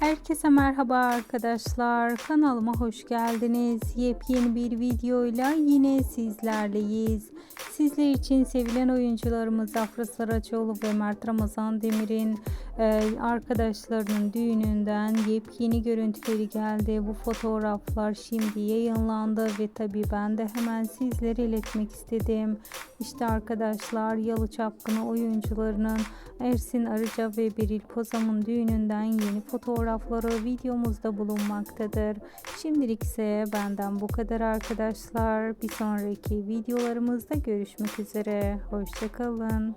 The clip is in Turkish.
Herkese merhaba arkadaşlar. Kanalıma hoş geldiniz. Yepyeni bir videoyla yine sizlerleyiz. Sizler için sevilen oyuncularımız Afra Saraçoğlu ve Mert Ramazan Demir'in arkadaşlarının düğününden yepyeni görüntüleri geldi. Bu fotoğraflar şimdi yayınlandı ve tabi ben de hemen sizlere iletmek istedim. İşte arkadaşlar Yalı Çapkını oyuncularının Ersin Arıca ve Beril Pozam'ın düğününden yeni fotoğrafları videomuzda bulunmaktadır. Şimdilik ise benden bu kadar arkadaşlar. Bir sonraki videolarımızda görüşmek üzere. Hoşçakalın.